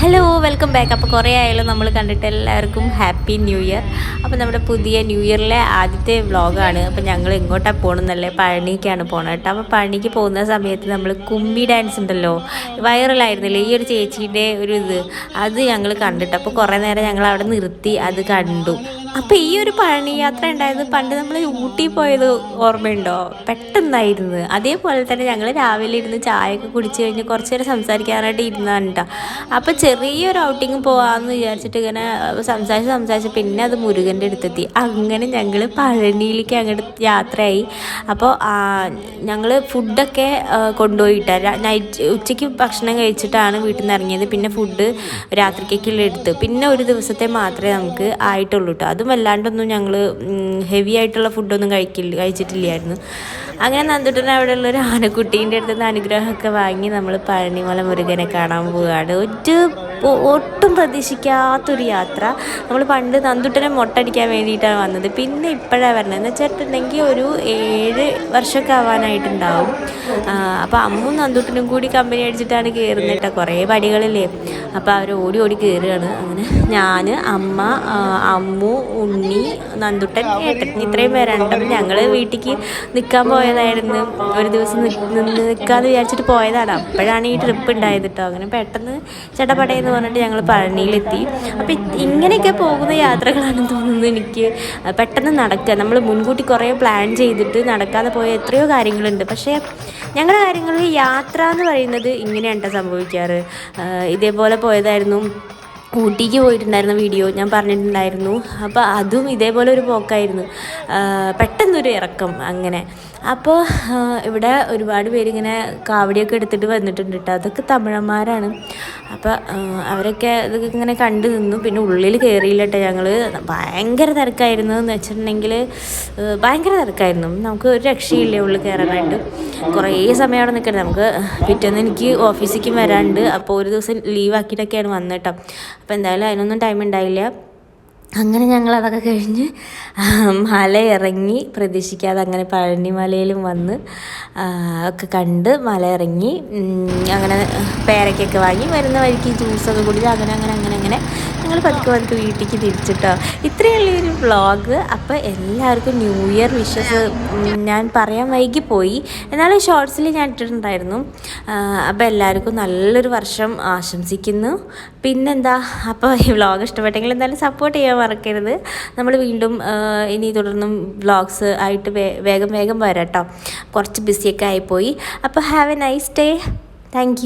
Hello welcome back അപ്പോൾ കുറേ ആയാലും നമ്മൾ കണ്ടിട്ട് എല്ലാവർക്കും ഹാപ്പി ന്യൂ ഇയർ അപ്പോൾ നമ്മുടെ പുതിയ ന്യൂ ഇയറിലെ ആദ്യത്തെ വ്ളോഗാണ് അപ്പോൾ ഞങ്ങൾ എങ്ങോട്ടാണ് പോകണമെന്നല്ലേ പഴനിക്കാണ് പോകണം കേട്ടോ. അപ്പോൾ പഴനിക്ക് പോകുന്ന സമയത്ത് നമ്മൾ കുമ്മി ഡാൻസ് ഉണ്ടല്ലോ. വൈറലായിരുന്നില്ലേ ഈ ഒരു ചേച്ചിയുടെ ഒരു ഇത്. അത് ഞങ്ങൾ കണ്ടിട്ട് അപ്പോൾ കുറേ നേരം ഞങ്ങൾ അവിടെ നിർത്തി അത് കണ്ടു. അപ്പോൾ ഈ ഒരു പഴനി യാത്ര ഉണ്ടായത് പണ്ട് നമ്മൾ ഊട്ടി പോയത് ഓർമ്മയുണ്ടോ? പെട്ടെന്നായിരുന്നു. അതേപോലെ തന്നെ ഞങ്ങൾ രാവിലെ ഇരുന്ന് ചായയൊക്കെ കുടിച്ച് കഴിഞ്ഞ് കുറച്ച് നേരം സംസാരിക്കാനായിട്ട് ഇരുന്നാണ് അപ്പൊ അപ്പോൾ ചെറിയൊരു ഔട്ടിങ് പോവാന്ന് വിചാരിച്ചിട്ട് ഇങ്ങനെ സംസാരിച്ച് സംസാരിച്ച് പിന്നെ അത് മുരുകന്റെ അടുത്തെത്തി. അങ്ങനെ ഞങ്ങൾ പഴനിയിലേക്ക് അങ്ങോട്ട് യാത്രയായി. അപ്പോൾ ഞങ്ങൾ ഫുഡൊക്കെ കൊണ്ടുപോയിട്ട. നൈറ്റ് ഉച്ചയ്ക്ക് ഭക്ഷണം കഴിച്ചിട്ടാണ് വീട്ടിൽ നിന്ന് ഇറങ്ങിയത്. പിന്നെ ഫുഡ് രാത്രിക്കേക്കുള്ള എടുത്ത്. പിന്നെ ഒരു ദിവസത്തെ മാത്രമേ നമുക്ക് ആയിട്ടുള്ളൂ കേട്ടോ അതും വല്ലാണ്ടൊന്നും ഞങ്ങൾ ഹെവി ആയിട്ടുള്ള ഫുഡൊന്നും കഴിക്കില്ല കഴിച്ചിട്ടില്ലായിരുന്നു. അങ്ങനെ നന്ദുട്ടൻ അവിടെയുള്ള ഒരു ആനക്കുട്ടീന്റെ അടുത്ത് നിന്ന് അനുഗ്രഹമൊക്കെ വാങ്ങി നമ്മൾ പഴനിമല മുരുകനെ കാണാൻ പോവുകയാണ്. ഒരു ഒട്ടും പ്രതീക്ഷിക്കാത്തൊരു യാത്ര. നമ്മൾ പണ്ട് നന്ദുട്ടനെ മൊട്ടടിക്കാൻ വേണ്ടിയിട്ടാണ് വന്നത്. പിന്നെ ഇപ്പോഴാണ് വരണത്. എന്ന് വെച്ചിട്ടുണ്ടെങ്കിൽ ഒരു ഏഴ് വർഷമൊക്കെ ആവാനായിട്ടുണ്ടാവും. അപ്പോൾ അമ്മും നന്ദുട്ടനും കൂടി കമ്പനി അടിച്ചിട്ടാണ് കയറുന്നത് കുറേ പടികളില്ലേ അപ്പോൾ അവർ ഓടി ഓടി കയറുകയാണ് അങ്ങനെ ഞാൻ അമ്മ അമ്മു ഉണ്ണി നന്ദുട്ടൻ ഏട്ടൻ. ഇത്രയും പേരാണ് അപ്പം ഞങ്ങൾ വീട്ടിലേക്ക് നിൽക്കാൻ പോയതായിരുന്നു. ഒരു ദിവസം നിന്ന് നിൽക്കാമെന്ന് വിചാരിച്ചിട്ട് പോയതാണ്. അപ്പോഴാണ് ഈ ട്രിപ്പ് ഉണ്ടായത് കേട്ടോ അങ്ങനെ പെട്ടെന്ന് ചടപടയെന്ന് പറഞ്ഞിട്ട് ഞങ്ങൾ പഴനിയിലെത്തി അപ്പം ഇങ്ങനെയൊക്കെ പോകുന്ന യാത്രകളാണെന്ന് തോന്നുന്നത് എനിക്ക്. പെട്ടെന്ന് നടക്കുക നമ്മൾ മുൻകൂട്ടി കുറേ പ്ലാൻ ചെയ്തിട്ട് നടക്കാതെ പോയ എത്രയോ കാര്യങ്ങളുണ്ട്. പക്ഷേ ഞങ്ങളുടെ കാര്യങ്ങളിൽ യാത്ര എന്ന് പറയുന്നത് ഇങ്ങനെയാണ് സംഭവിക്കാറ്. ഇതേപോലെ പോയതായിരുന്നു. ഊട്ടിക്ക് പോയിട്ടുണ്ടായിരുന്ന വീഡിയോ ഞാൻ പറഞ്ഞിട്ടുണ്ടായിരുന്നു. അപ്പോൾ അതും ഇതേപോലെ ഒരു പോക്കായിരുന്നു. പെട്ടെന്നൊരു ഇറക്കം അങ്ങനെ. അപ്പോൾ ഇവിടെ ഒരുപാട് പേരിങ്ങനെ കാവടിയൊക്കെ എടുത്തിട്ട് വന്നിട്ടുണ്ട് കേട്ടോ അതൊക്കെ തമിഴന്മാരാണ്. അപ്പോൾ അവരൊക്കെ ഇതൊക്കെ ഇങ്ങനെ കണ്ടു നിന്നു. പിന്നെ ഉള്ളിൽ കയറിയില്ല കേട്ടോ ഞങ്ങൾ ഭയങ്കര തിരക്കായിരുന്നു എന്ന് വെച്ചിട്ടുണ്ടെങ്കിൽ ഭയങ്കര തിരക്കായിരുന്നു. നമുക്ക് ഒരു രക്ഷയില്ല ഉള്ളിൽ കയറാനായിട്ട് കുറേ സമയം അവിടെ നിൽക്കരുത് നമുക്ക് പിറ്റേന്ന് എനിക്ക് ഓഫീസിലേക്കും വരാണ്ട് അപ്പോൾ ഒരു ദിവസം ലീവ് ആക്കിയിട്ടൊക്കെയാണ് വന്നത് കേട്ടോ അപ്പോൾ എന്തായാലും അതിനൊന്നും ടൈം ഉണ്ടായില്ല അങ്ങനെ ഞങ്ങൾ അതൊക്കെ കഴിഞ്ഞ് മല ഇറങ്ങി പ്രതീക്ഷിക്കാതെ അങ്ങനെ പഴനിമലയിലും വന്ന് ഒക്കെ കണ്ട് മല ഇറങ്ങി അങ്ങനെ പേരക്കൊക്കെ വാങ്ങി വരുന്ന വഴിക്ക് ജ്യൂസൊക്കെ കുടിച്ച് അങ്ങനെ അങ്ങനെ അങ്ങനെ അങ്ങനെ പതുക്കെ പതുക്കെ വീട്ടിലേക്ക് തിരിച്ചിട്ടോ. ഇത്രയുള്ള ഒരു വ്ളോഗ് അപ്പോൾ എല്ലാവർക്കും ന്യൂ ഇയർ വിഷസ് ഞാൻ പറയാൻ വൈകി പോയി. എന്നാലും ഷോർട്സിൽ ഞാൻ ഇട്ടിട്ടുണ്ടായിരുന്നു. അപ്പോൾ എല്ലാവർക്കും നല്ലൊരു വർഷം ആശംസിക്കുന്നു. പിന്നെന്താ? അപ്പോൾ ഈ വ്ളോഗ് ഇഷ്ടപ്പെട്ടെങ്കിൽ എന്തായാലും സപ്പോർട്ട് ചെയ്യാൻ മറക്കരുത്. നമ്മൾ വീണ്ടും ഇനി തുടർന്നും വ്ളോഗ്സ് ആയിട്ട് വേഗം വേഗം വരാം കേട്ടോ കുറച്ച് ബിസിയൊക്കെ ആയിപ്പോയി. അപ്പോൾ have a nice day thank